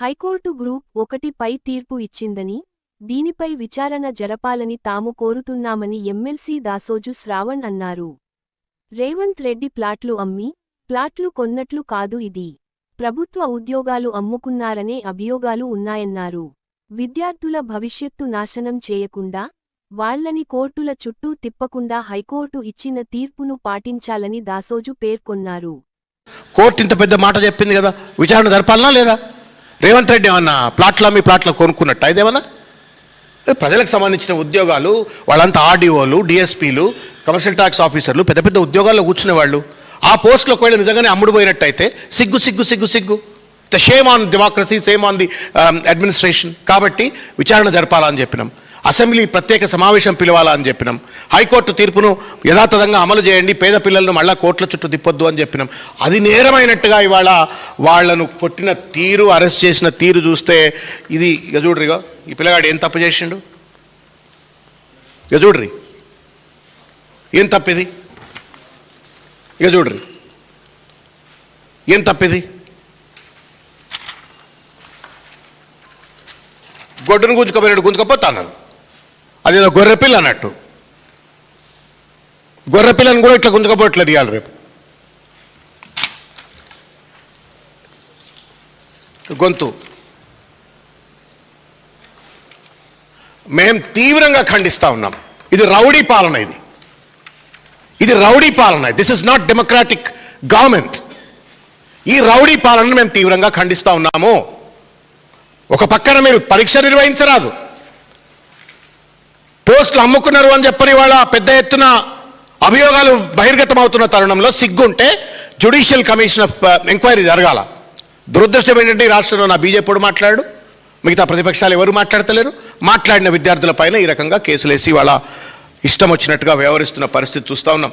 High court group ఒకటి పై తీర్పు ఇచ్చిందని దీనిపై విచారణ జరపాలని తాము కోరుతున్నామని ఎమ్మెల్సీ దాసోజు శ్రావణ్ అన్నారు. రేవంత్ రెడ్డి ప్లాట్లు అమ్మి ప్లాట్లు కొన్నట్లు కాదు ఇది. ప్రభుత్వ ఉద్యోగాలు అమ్ముకున్నారనే అభియోగాలు ఉన్నాయన్నారు. విద్యార్థుల భవిష్యత్తు నాశనం చేయకుండా వాళ్ళని కోర్టుల చుట్టూ తిప్పకుండా హైకోర్టు ఇచ్చిన తీర్పును పాటించాలని దాసోజు పేర్కొన్నారు. కోర్టు ఇంత పెద్ద మాట చెప్పింది కదా విచారణ జరపాలనా లేదా? రేవంత్ రెడ్డి ఏమన్నా ప్లాట్ల మీ ప్లాట్లు కొనుక్కున్నట్ట ఇదేమన్నా? ప్రజలకు సంబంధించిన ఉద్యోగాలు వాళ్ళంతా ఆర్డీఓలు డిఎస్పీలు కమర్షియల్ ట్యాక్స్ ఆఫీసర్లు పెద్ద పెద్ద ఉద్యోగాల్లో కూర్చునే వాళ్ళు. ఆ పోస్టులోకి వెళ్ళి నిజంగానే అమ్ముడు పోయినట్టయితే సిగ్గు సిగ్గు సిగ్గు సిగ్గు. The shame on democracy shame on the administration um, కాబట్టి విచారణ జరపాలని చెప్పినాం. అసెంబ్లీ ప్రత్యేక సమావేశం పిలవాలా అని చెప్పినాం. హైకోర్టు తీర్పును యథాతథంగా అమలు చేయండి. పేద పిల్లలను మళ్ళా కోట్ల చుట్టూ తిప్పొద్దు అని చెప్పినాం. అది నేరమైనట్టుగా ఇవాళ వాళ్ళను కొట్టిన తీరు అరెస్ట్ చేసిన తీరు చూస్తే ఇది యజూడ్రిగో ఈ పిల్లగాడు ఏం తప్పు చేసిండు? యజూడ్రి ఏం తప్పిది? యజూడ్రి ఏం తప్పిది? గొడ్డును గుంజుకపోయినాడు గుంజుకపోతాను అదేదో గొర్రెపిల్ల అన్నట్టు. గొర్రెపిల్లని కూడా ఇట్లా గుంజుకపోవట్లేదు ఇవాళ రేపు. గొంతు. మేం తీవ్రంగా ఖండిస్తా ఉన్నాం. ఇది రౌడీ పాలన ఇది. ఇది రౌడీ పాలన. This is not democratic government ఈ రౌడీ పాలనను మేము తీవ్రంగా ఖండిస్తా ఉన్నాము. ఒక పక్కన మీరు పరీక్ష నిర్వహించరాదు. పోస్టులు అమ్ముకున్నారు అని చెప్పని వాళ్ళ పెద్ద ఎత్తున అభియోగాలు బహిర్గతం అవుతున్న తరుణంలో సిగ్గుంటే జ్యుడిషియల్ కమిషన్ ఆఫ్ ఎంక్వైరీ జరగాల. దురదృష్టం ఏంటంటే ఈ రాష్ట్రంలో నా బీజేపీ మాట్లాడు మిగతా ప్రతిపక్షాలు ఎవరు మాట్లాడతలేరు. మాట్లాడిన విద్యార్థుల పైన ఈ రకంగా కేసులేసి వాళ్ళ ఇష్టం వచ్చినట్టుగా వ్యవహరిస్తున్న పరిస్థితి చూస్తా ఉన్నాం.